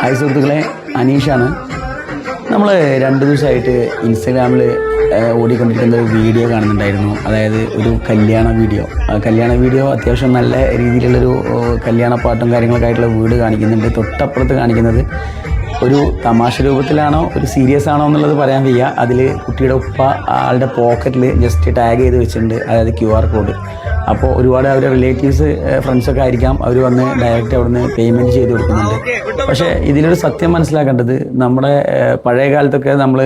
Hi സുഹൃത്തുക്കളെ അനീഷാണ്. നമ്മൾ രണ്ട് ദിവസമായിട്ട് ഇൻസ്റ്റാഗ്രാമിൽ ഓടിക്കൊണ്ടിരിക്കുന്ന ഒരു വീഡിയോ കാണുന്നുണ്ടായിരുന്നു. അതായത് ഒരു കല്യാണ വീഡിയോ. ആ കല്യാണ വീഡിയോ അത്യാവശ്യം നല്ല രീതിയിലുള്ളൊരു കല്യാണ പാട്ടും കാര്യങ്ങളൊക്കെ ആയിട്ടുള്ള വീട് കാണിക്കുന്നുണ്ട്. തൊട്ടപ്പുറത്ത് കാണിക്കുന്നത് ഒരു തമാശ രൂപത്തിലാണോ ഒരു സീരിയസ് ആണോ എന്നുള്ളത് പറയാൻ വയ്യ. അതിൽ കുട്ടിയുടെ ഉപ്പ ആളുടെ പോക്കറ്റിൽ ജസ്റ്റ് ടാഗ് ചെയ്ത് വെച്ചിട്ടുണ്ട്. അതായത് ക്യു ആർ കോഡ് അപ്പോൾ ഒരുപാട് അവരുടെ റിലേറ്റീവ്സ് ഫ്രണ്ട്സൊക്കെ ആയിരിക്കാം. അവർ വന്ന് ഡയറക്റ്റ് അവിടുന്ന് പേയ്മെന്റ് ചെയ്ത് കൊടുക്കുന്നുണ്ട്. പക്ഷേ ഇതിലൊരു സത്യം മനസ്സിലാക്കേണ്ടത് നമ്മുടെ പഴയ കാലത്തൊക്കെ നമ്മൾ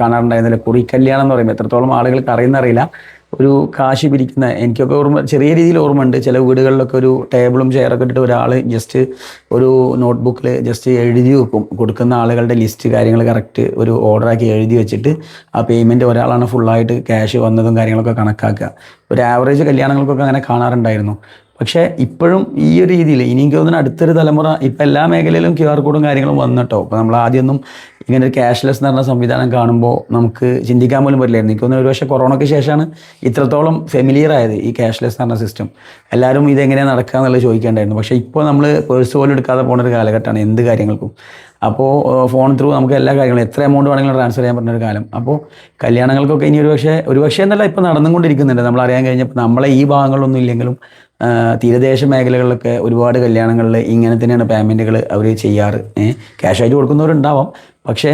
കാണാറുണ്ടായിരുന്നില്ല? കുറി കല്യാണം എന്ന് പറയുമ്പോൾ എത്രത്തോളം ആളുകൾക്ക് അറിയുന്നറിയില്ല ഒരു കാശ് പിരിക്കുന്ന എനിക്കൊക്കെ ഓർമ്മ ചെറിയ രീതിയിൽ ഓർമ്മയുണ്ട്. ചില വീടുകളിലൊക്കെ ഒരു ടേബിളും ചെയറൊക്കെ ഇട്ടിട്ട് ഒരാൾ ജസ്റ്റ് ഒരു നോട്ട്ബുക്കിൽ ജസ്റ്റ് എഴുതി വെക്കും. കൊടുക്കുന്ന ആളുകളുടെ ലിസ്റ്റ് കാര്യങ്ങൾ കറക്റ്റ് ഒരു ഓർഡറാക്കി എഴുതി വെച്ചിട്ട് ആ പേയ്മെന്റ് ഒരാളാണ് ഫുള്ളായിട്ട് ക്യാഷ് വന്നതും കാര്യങ്ങളൊക്കെ കണക്കാക്കുക. ഒരു ആവറേജ് കല്യാണങ്ങൾക്കൊക്കെ അങ്ങനെ കാണാറുണ്ടായിരുന്നു. പക്ഷേ ഇപ്പോഴും ഈ ഒരു രീതിയിൽ ഇനി തോന്നുന്നു അടുത്തൊരു തലമുറ ഇപ്പം എല്ലാ മേഖലയിലും ക്യു ആർ കോഡും കാര്യങ്ങളും വന്നിട്ടോ? അപ്പോൾ നമ്മൾ ആദ്യമൊന്നും ഇങ്ങനെ ഒരു ക്യാഷ്ലെസ് എന്ന് പറഞ്ഞ സംവിധാനം കാണുമ്പോൾ നമുക്ക് ചിന്തിക്കാൻ പോലും പറ്റില്ലായിരുന്നു എനിക്ക് തോന്നുന്നു ഒരുപക്ഷെ കൊറോണയ്ക്ക് ശേഷമാണ് ഇത്രത്തോളം ഫെമിലിയർ ആയത് ഈ ക്യാഷ്ലെസ് എന്ന് പറഞ്ഞ സിസ്റ്റം എല്ലാവരും ഇതെങ്ങനെയാണ് നടക്കുക എന്നുള്ളത് ചോദിക്കേണ്ടായിരുന്നു. പക്ഷേ ഇപ്പോൾ നമ്മൾ പേഴ്സ് പോലും എടുക്കാതെ പോകുന്ന ഒരു കാലഘട്ടമാണ് എന്ത് കാര്യങ്ങൾക്കും. അപ്പോൾ ഫോൺ ത്രൂ നമുക്ക് എല്ലാ കാര്യങ്ങളും എത്ര എമൗണ്ട് വേണമെങ്കിലും ട്രാൻസ്ഫർ ചെയ്യാൻ പറ്റുന്ന ഒരു കാലം. അപ്പോൾ കല്യാണങ്ങൾക്കൊക്കെ ഇനി ഒരു പക്ഷേ ഒരു പക്ഷേ എന്നല്ല ഇപ്പോൾ നടന്നുകൊണ്ടിരിക്കുന്നുണ്ട്. നമ്മൾ അറിയാൻ കഴിഞ്ഞപ്പോൾ നമ്മളെ ഈ ഭാഗങ്ങളിലൊന്നും ഇല്ലെങ്കിലും തീരദേശ മേഖലകളിലൊക്കെ ഒരുപാട് കല്യാണങ്ങളിൽ ഇങ്ങനെ തന്നെയാണ് പേയ്മെന്റുകൾ അവർ ചെയ്യാറ്. ക്യാഷ് ആയിട്ട് കൊടുക്കുന്നവരുണ്ടാവാം. പക്ഷേ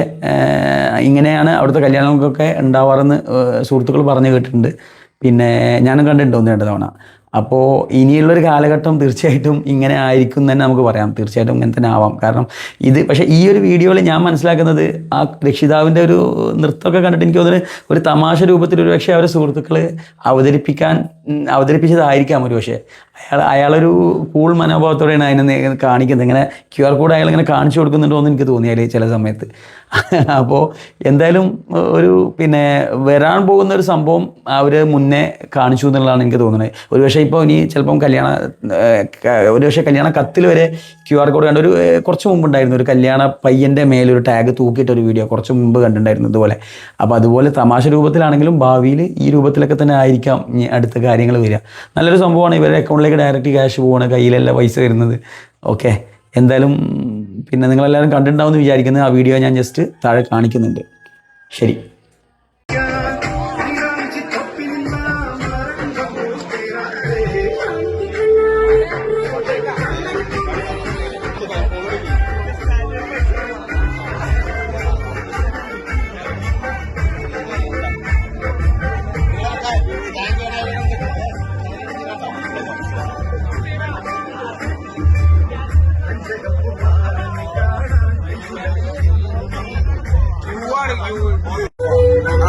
ഇങ്ങനെയാണ് അവിടുത്തെ കല്യാണങ്ങൾക്കൊക്കെ ഉണ്ടാവാറെന്ന് സുഹൃത്തുക്കൾ പറഞ്ഞു കേട്ടിട്ടുണ്ട്. പിന്നെ ഞാനും കണ്ടിട്ടുണ്ട് ഒന്ന് രണ്ട് തവണ. അപ്പോൾ ഇനിയുള്ളൊരു കാലഘട്ടം തീർച്ചയായിട്ടും ഇങ്ങനെ ആയിരിക്കും തന്നെ നമുക്ക് പറയാം. തീർച്ചയായിട്ടും ഇങ്ങനെ തന്നെ ആവാം. കാരണം ഇത് പക്ഷേ ഈ ഒരു വീഡിയോയിൽ ഞാൻ മനസ്സിലാക്കുന്നത് ആ രക്ഷിതാവിന്റെ ഒരു നൃത്തമൊക്കെ കണ്ടിട്ട് എനിക്ക് തോന്നുന്നത് ഒരു തമാശ രൂപത്തിൽ ഒരു പക്ഷേ അവരെ സുഹൃത്തുക്കൾ അവതരിപ്പിക്കാൻ അവതരിപ്പിച്ചതായിരിക്കാം ഒരു പക്ഷേ. അയാൾ അയാളൊരു കൂൾ മനോഭാവത്തോടെയാണ് അതിനെ കാണിക്കുന്നത്. ഇങ്ങനെ ക്യു ആർ കോഡ് അയാൾ ഇങ്ങനെ കാണിച്ചു കൊടുക്കുന്നുണ്ടോ എന്ന് എനിക്ക് തോന്നിയാൽ ചില സമയത്ത്. അപ്പോൾ എന്തായാലും ഒരു പിന്നെ വരാൻ പോകുന്ന ഒരു സംഭവം അവർ മുന്നേ കാണിച്ചു എന്നുള്ളതാണ് എനിക്ക് തോന്നുന്നത്. ഒരുപക്ഷെ ഇപ്പോൾ ഇനി ചിലപ്പം കല്യാണ ഒരു പക്ഷേ കല്യാണ കത്തിൽ വരെ ക്യു ആർ കോഡ് കണ്ട ഒരു കുറച്ച് മുമ്പ് ഉണ്ടായിരുന്നു. ഒരു കല്യാണ പയ്യന്റെ മേലൊരു ടാഗ് തൂക്കിയിട്ട് ഒരു വീഡിയോ കുറച്ച് മുമ്പ് കണ്ടിട്ടുണ്ടായിരുന്നു ഇതുപോലെ. അപ്പോൾ അതുപോലെ തമാശ രൂപത്തിലാണെങ്കിലും ഭാവിയിൽ ഈ രൂപത്തിലൊക്കെ തന്നെ ആയിരിക്കാം അടുത്ത അടുത്ത കാര്യങ്ങൾ വരിക. നല്ലൊരു സംഭവമാണ് ഇവരുടെ അക്കൗണ്ടിലേക്ക് ഡയറക്റ്റ് ക്യാഷ് പോവാണ് കയ്യിലല്ല പൈസ വരുന്നത്. ഓക്കെ എന്തായാലും പിന്നെ നിങ്ങളെല്ലാവരും കണ്ടിട്ടുണ്ടാവും എന്ന് വിചാരിക്കുന്നത് ആ വീഡിയോ ഞാൻ ജസ്റ്റ് താഴെ കാണിക്കുന്നുണ്ട്. ശരി.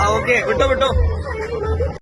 ഓക്കെ വിട്ടോ വിട്ടോ